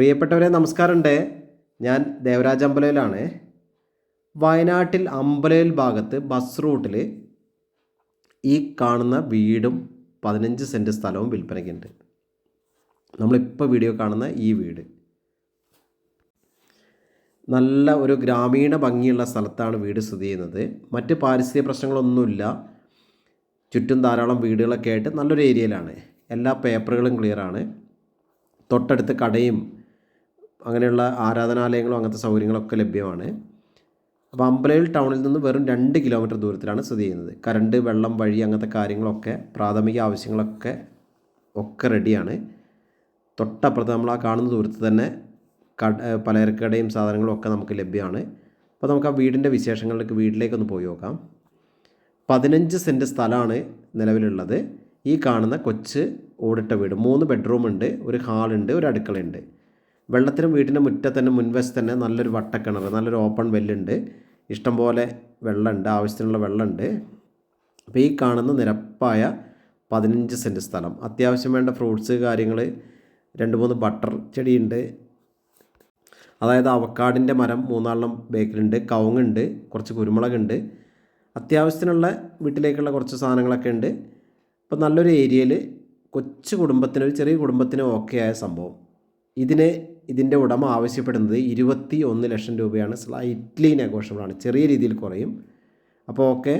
പ്രിയപ്പെട്ടവരെ നമസ്കാരമുണ്ട്. ഞാൻ ദേവരാജ് അമ്പലയിലാണ്. വയനാട്ടിൽ അമ്പലയിൽ ഭാഗത്ത് ബസ് റൂട്ടിൽ ഈ കാണുന്ന വീടും പതിനഞ്ച് സെന്റ് സ്ഥലവും വിൽപ്പനയ്ക്കുണ്ട്. നമ്മളിപ്പോൾ വീഡിയോ കാണുന്ന ഈ വീട്. നല്ല ഒരു ഗ്രാമീണ ഭംഗിയുള്ള സ്ഥലത്താണ് വീട് സ്ഥിതി ചെയ്യുന്നത്. മറ്റ് പാരിസ്ഥിതിക പ്രശ്നങ്ങളൊന്നുമില്ല. ചുറ്റും ധാരാളം വീടുകളൊക്കെ ആയിട്ട് നല്ലൊരു ഏരിയയിലാണ്. എല്ലാ പേപ്പറുകളും ക്ലിയറാണ്. തൊട്ടടുത്ത് കടയും അങ്ങനെയുള്ള ആരാധനാലയങ്ങളും അങ്ങനത്തെ സൗകര്യങ്ങളൊക്കെ ലഭ്യമാണ്. അപ്പോൾ അമ്പലയിൽ ടൗണിൽ നിന്ന് വെറും രണ്ട് കിലോമീറ്റർ ദൂരത്തിലാണ് സ്ഥിതി ചെയ്യുന്നത്. കറണ്ട് വെള്ളം വഴി അങ്ങനത്തെ കാര്യങ്ങളൊക്കെ പ്രാഥമിക ആവശ്യങ്ങളൊക്കെ ഒക്കെ റെഡിയാണ്. തൊട്ടപ്പുറത്ത് നമ്മൾ ആ കാണുന്ന ദൂരത്ത് തന്നെ കട പലചരക്കടയും സാധനങ്ങളും ഒക്കെ നമുക്ക് ലഭ്യമാണ്. അപ്പോൾ നമുക്ക് ആ വീടിന്റെ വിശേഷങ്ങളിലേക്ക് വീട്ടിലേക്കൊന്ന് പോയി നോക്കാം. പതിനഞ്ച് സെന്റ് സ്ഥലമാണ് നിലവിലുള്ളത്. ഈ കാണുന്ന കൊച്ച് ഓടിട്ട വീട്. മൂന്ന് ബെഡ്റൂം ഉണ്ട് ഒരു ഹാളുണ്ട് ഒരു അടുക്കളയുണ്ട്. വെള്ളത്തിനും വീട്ടിന്റെ മുറ്റത്ത് തന്നെ മുൻവശത്ത് തന്നെ നല്ലൊരു വട്ടക്കിണർ നല്ലൊരു ഓപ്പൺ വെല്ലുണ്ട് ഇഷ്ടംപോലെ വെള്ളമുണ്ട് ആവശ്യത്തിനുള്ള വെള്ളമുണ്ട്. അപ്പോൾ ഈ കാണുന്ന നിരപ്പായ പതിനഞ്ച് സെന്റ് സ്ഥലം. അത്യാവശ്യം വേണ്ട ഫ്രൂട്ട്സ് കാര്യങ്ങൾ രണ്ട് മൂന്ന് ബട്ടർ ചെടിയുണ്ട്. അതായത് അവക്കാടിന്റെ മരം മൂന്നാലെണ്ണം ബേക്കിലുണ്ട് കവുങ്ങുണ്ട് കുറച്ച് കുരുമുളകുണ്ട്. അത്യാവശ്യത്തിനുള്ള വീട്ടിലേക്കുള്ള കുറച്ച് സാധനങ്ങളൊക്കെ ഉണ്ട്. അപ്പോൾ നല്ലൊരു ഏരിയയിൽ കൊച്ചു കുടുംബത്തിന് ഒരു ചെറിയ കുടുംബത്തിന് ഓക്കെ ആയ സംഭവം. ഇതിന് ഇതിന്റെ ഉടമ ആവശ്യപ്പെടുന്നത് ഇരുപത്തി ഒന്ന് ലക്ഷം രൂപയാണ്. സ്ലൈറ്റ്ലി നെഗോഷ്യബിളാണ് ചെറിയ രീതിയിൽ കുറയും. അപ്പോൾ ഓക്കെ.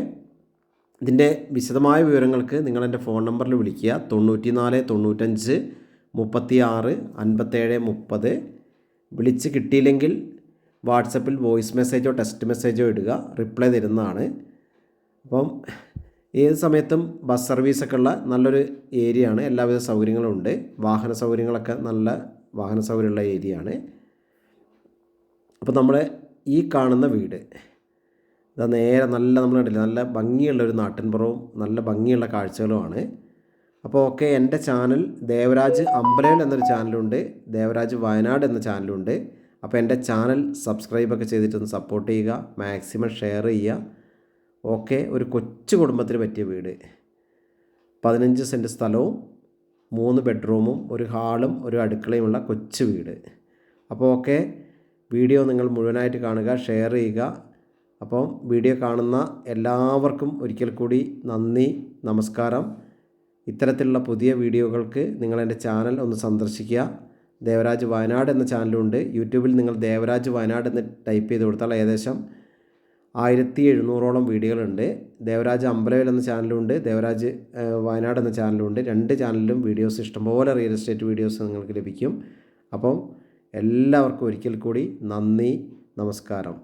ഇതിന്റെ വിശദമായ വിവരങ്ങൾക്ക് നിങ്ങൾ എന്റെ ഫോൺ നമ്പറിൽ വിളിക്കുക. തൊണ്ണൂറ്റി നാല് തൊണ്ണൂറ്റഞ്ച് മുപ്പത്തി ആറ് അൻപത്തേഴ് മുപ്പത്. വിളിച്ച് കിട്ടിയില്ലെങ്കിൽ വാട്സപ്പിൽ വോയിസ് മെസ്സേജോ ടെക്സ്റ്റ് മെസ്സേജോ ഇടുക. റിപ്ലൈ തരുന്നതാണ്. അപ്പം ഏത് സമയത്തും ബസ് സർവീസൊക്കെ ഉള്ള നല്ലൊരു ഏരിയയാണ്. എല്ലാവിധ സൗകര്യങ്ങളും ഉണ്ട്. വാഹന സൗകര്യങ്ങളൊക്കെ നല്ല വാഹന സൗകര്യമുള്ള ഏരിയയാണ്. അപ്പോൾ നമ്മൾ ഈ കാണുന്ന വീട് ഇതാ നേരെ നല്ല നമ്മൾ കണ്ടില്ല നല്ല ഭംഗിയുള്ള ഒരു നാട്ടിൻപുറവും നല്ല ഭംഗിയുള്ള കാഴ്ചകളുമാണ്. അപ്പോൾ ഓക്കെ എന്റെ ചാനൽ ദേവരാജ് അമ്പലയിൽ എന്നൊരു ചാനലുണ്ട് ദേവരാജ് വയനാട് എന്ന ചാനലുണ്ട്. അപ്പോൾ എന്റെ ചാനൽ സബ്സ്ക്രൈബൊക്കെ ചെയ്തിട്ടൊന്ന് സപ്പോർട്ട് ചെയ്യുക മാക്സിമം ഷെയർ ചെയ്യുക. ഓക്കെ ഒരു കൊച്ചു കുടുംബത്തിന് പറ്റിയ വീട്. പതിനഞ്ച് സെന്റ് സ്ഥലവും മൂന്ന് ബെഡ്റൂമും ഒരു ഹാളും ഒരു അടുക്കളയുമുള്ള കൊച്ചു വീട്. അപ്പോൾ ഓക്കെ വീഡിയോ നിങ്ങൾ മുഴുവനായിട്ട് കാണുക ഷെയർ ചെയ്യുക. അപ്പം വീഡിയോ കാണുന്ന എല്ലാവർക്കും ഒരിക്കൽ കൂടി നന്ദി നമസ്കാരം. ഇത്തരത്തിലുള്ള പുതിയ വീഡിയോകൾക്ക് നിങ്ങൾ എന്റെ ചാനൽ ഒന്ന് സന്ദർശിക്കുക. ദേവരാജ് വയനാട് എന്ന ചാനലുണ്ട്. യൂട്യൂബിൽ നിങ്ങൾ ദേവരാജ് വയനാട് എന്ന് ടൈപ്പ് ചെയ്ത് കൊടുത്താൽ ഏകദേശം ആയിരത്തി എഴുന്നൂറോളം വീഡിയോകളുണ്ട്. ദേവരാജ് അമ്പലവേൽ എന്ന ചാനലുണ്ട്. ദേവരാജ് വയനാട് എന്ന ചാനലുണ്ട്. രണ്ട് ചാനലിലും വീഡിയോസ് ഇഷ്ടംപോലെ റിയൽ എസ്റ്റേറ്റ് വീഡിയോസ് നിങ്ങൾക്ക് ലഭിക്കും. അപ്പം എല്ലാവർക്കും ഒരിക്കൽ കൂടി നന്ദി നമസ്കാരം.